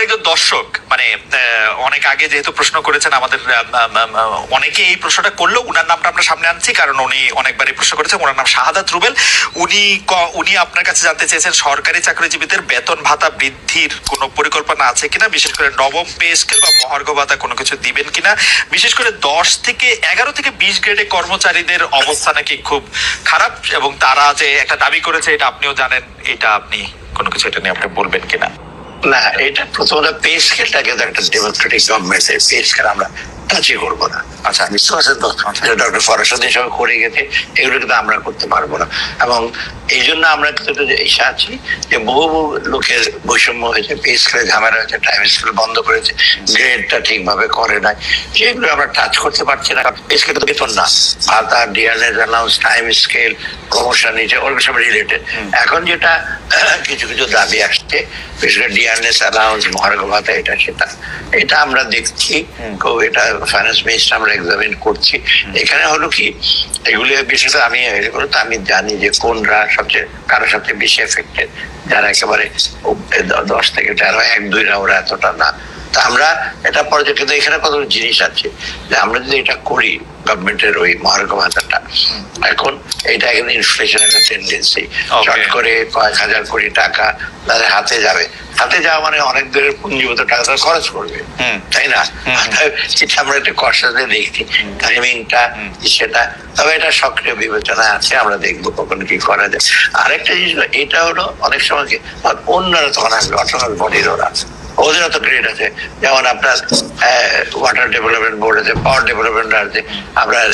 চ্যানেলের একজন দর্শক মানে অনেক আগে যেহেতু প্রশ্ন করেছেন, আমাদের অনেকে এই প্রশ্নটা করলেও উনার নামটা আমরা সামনে আনছি, কারণ উনি অনেকবারই প্রশ্ন করেছেন ওনার নাম শাহাদাত রুবেল। উনি উনি আপনার কাছে জানতে চেয়েছেন, সরকারি চাকরিজীবীদের বেতন ভাতা বৃদ্ধির কোনো পরিকল্পনা আছে কিনা? বিশেষ করে নবম পে স্কেল বা মহার্ঘ ভাতা কোনো কিছু দিবেন কিনা? বিশেষ করে দশ থেকে এগারো থেকে বিশ গ্রেডে কর্মচারীদের অবস্থা নাকি খুব খারাপ, এবং তারা যে একটা দাবি করেছে, এটা আপনিও জানেন, এটা আপনি কোনো কিছু এটা নিয়ে আপনি বলবেন কিনা? না এটা প্রথমত পে স্কেলটাকে একটা ডেমোক্রেটিক গভর্নমেন্ট পে স্কেল আমরা টাচই করব না। আচ্ছা। বুঝতে পারছেন তো। ডক্টর ফরাসদ হিসাবে করে গেছে এগুলো কিন্তু আমরা করতে পারব না। এবং এই জন্য আমরা কিন্তু এসে আছি যে বহু বহু লোকের বৈষম্য হয়েছে পে স্কেলে ঝামেলা হয়েছে টাইম স্কেল বন্ধ করেছে গ্রেডটা ঠিকভাবে করে নাই। সেগুলো আমরা টাচ করতে পারছি না। পে স্কেল তো বেতন না। ভাতা dearness allowance time scale promotion নিচে ওগুলো সব রিলেটেড এখন যেটা কিছু কিছু দাবি আসছে বিশেষ করে ডিয়ারনেস অ্যালাউন্স মহার্ঘ ভাতা এটা সেটা। এটা আমরা দেখছি। খুব এটা ফাইন্যান্স মিনিস্টার আমরা এক্সামিন করছি। এখানে হলো কি এগুলি বিশেষ করে আমি আমি জানি যে কোনরা সবচেয়ে কারও সবচেয়ে বেশি এফেক্টেড যারা একেবারে দশ থেকে তেরো এক দুইরা ওরা এতটা না। তা আমরা এটা পর্যায়ে কিন্তু এখানে কত জিনিস আছে যে আমরা যদি এটা করি গভর্নমেন্টের ওই মহার্ঘ ভাতাটা এখন এটা কিন্তু ইনফ্লেশন একটা টেন্ডেন্সি. চট করে কয়েক হাজার কোটি টাকা তাদের হাতে যাবে। হাতে যাওয়া মানে অনেক দূরের পুঞ্জিগত টাকা তারা খরচ করবে তাই না? সেটা আমরা একটা কষ্টাতে দেখছি। টাইমিংটা সেটা তবে এটা সক্রিয় বিবেচনা আছে আমরা দেখব কখন কি করা যায়। আরেকটা জিনিস এটা হলো অনেক সময় অন্যরা তখন আসবে অটোনাল বডির ওরা ওদেরও তো গ্রেড আছে। যেমন আপনার ওয়াটার ডেভেলপমেন্ট বোর্ড আছে পাওয়ার ডেভেলপমেন্ট আছে আপনার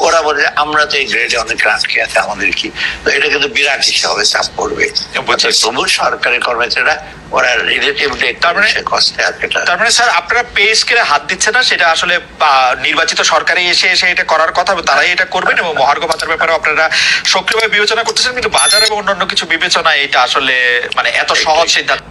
ওরা বলে আমরা তো এই গ্রেডে অনেক আটকে আছে আমাদের কি? তো এটা কিন্তু বিরাট হিসাবে চাপ পড়বে। তবু সরকারি কর্মচারীরা ওরা রিলেটিভলি তার মানে- কষ্টে আছে তার মানে স্যার আপনারা পে স্কেলে হাত দিচ্ছে না? সেটা আসলে নির্বাচিত সরকারে এসে এসে এটা করার কথা তারাই এটা করবেন এবং মহার্ঘ ভাতার ব্যাপারে আপনারা সক্রিয়ভাবে বিবেচনা করতেছেন কিন্তু বাজার এবং অন্যান্য কিছু বিবেচনা এটা আসলে মানে এত সহজ সিদ্ধান্ত।